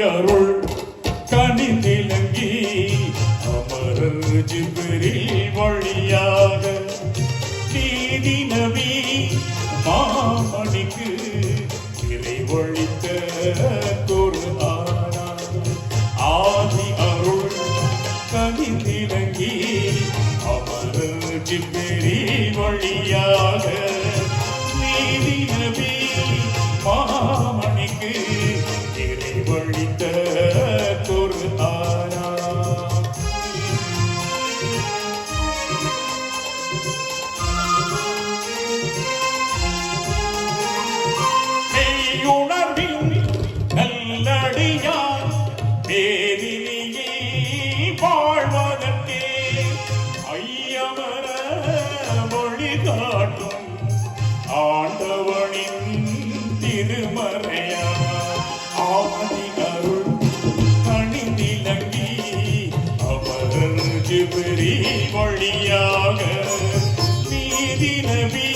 அருள் கனி நிலங்கி அமரர் ஜிபரில் வழியாக நீதி நபி மாமணிக்கு இறைவழித்த ஆதி அருள் கனி நிலங்கி அமரர் ஜிபரில் வழியாக நீதி நபி மாமணிக்கு நிறைவழித்த ஒரு ஆனா மெய்யுணர்வின் நல்லடியார் வேதினியே வாழ்வதற்கே ஐயமர மொழி காட்டும் ஆண்டவனின் திருமறையா அவர் ஜிபிரி வழியாக நீதி நபி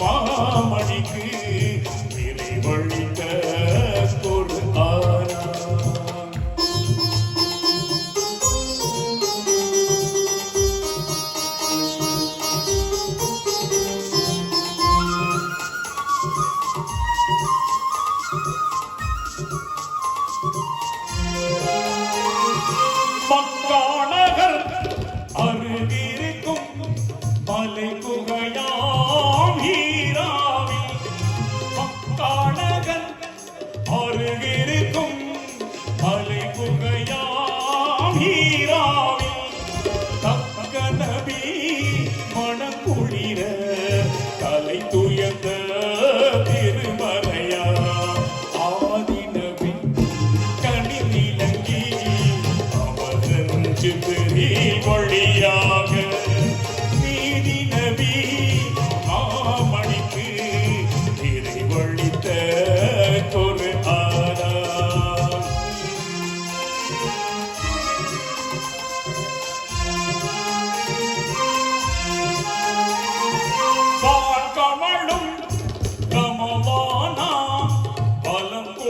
மாமணிக்கு நிறைவழித்த ஒரு ஆனா.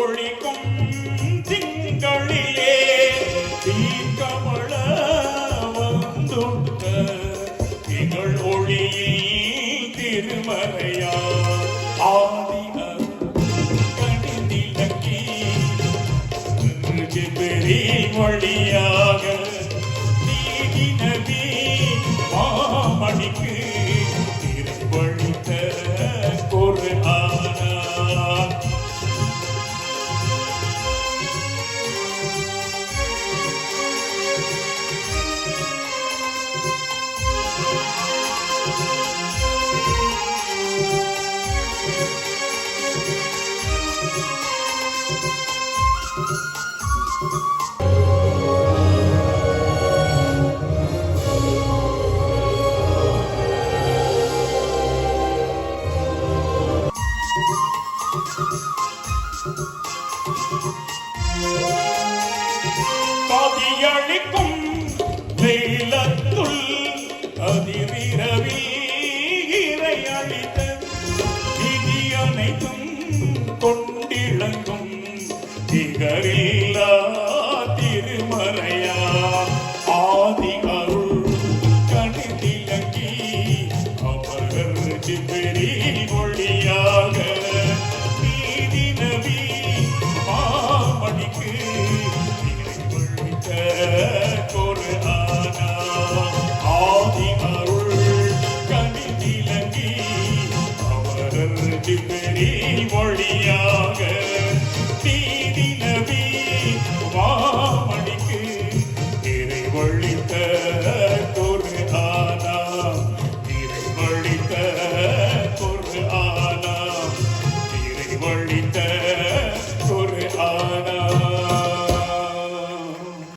ஒழிக்கும் திங்களிலே தீர்க்கமள வந்துட்ட திகழ் ஒளியில் திருமறையா? ஆதி கணிந்திலங்கி ஜிபிரி வழியாக நீதி நபி மாமணிக்கு பதியளிக்கும் வெயிலத்துள் அதிவிரவில் இறை விதி அனைத்தும் திகரில்லா திருமறையா.